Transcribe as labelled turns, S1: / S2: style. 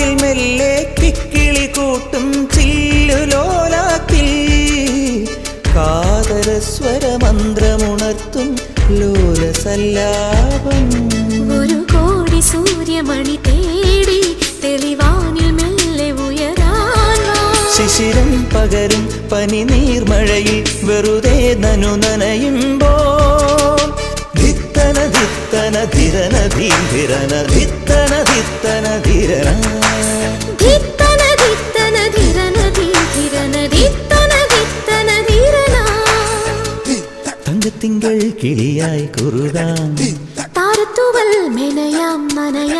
S1: കാതിൽ മെല്ലെ കിക്കിളി കൂട്ടും ചില്ലുലോലാക്കി കാതരസ്വര മന്ത്രമുണർത്തും ലോലസല്ലാപം
S2: ഒരു കോടി സൂര്യമണി തേടി തെളിവാനിൽ മെല്ലെ ഉയരാൻ.
S1: ശിശിരം പകരും പനി നീർമഴയിൽ വെറുതെ നനു നനയുമ്പോൾ ധിത്തന ധിത്തന ധിരന
S2: ധീ ധിരന ധിത്തന ധിത്തന.
S1: திங்கள் கிளியாய் குருதாம்
S2: தாரத்துவல் மெனையாம் மனையாம்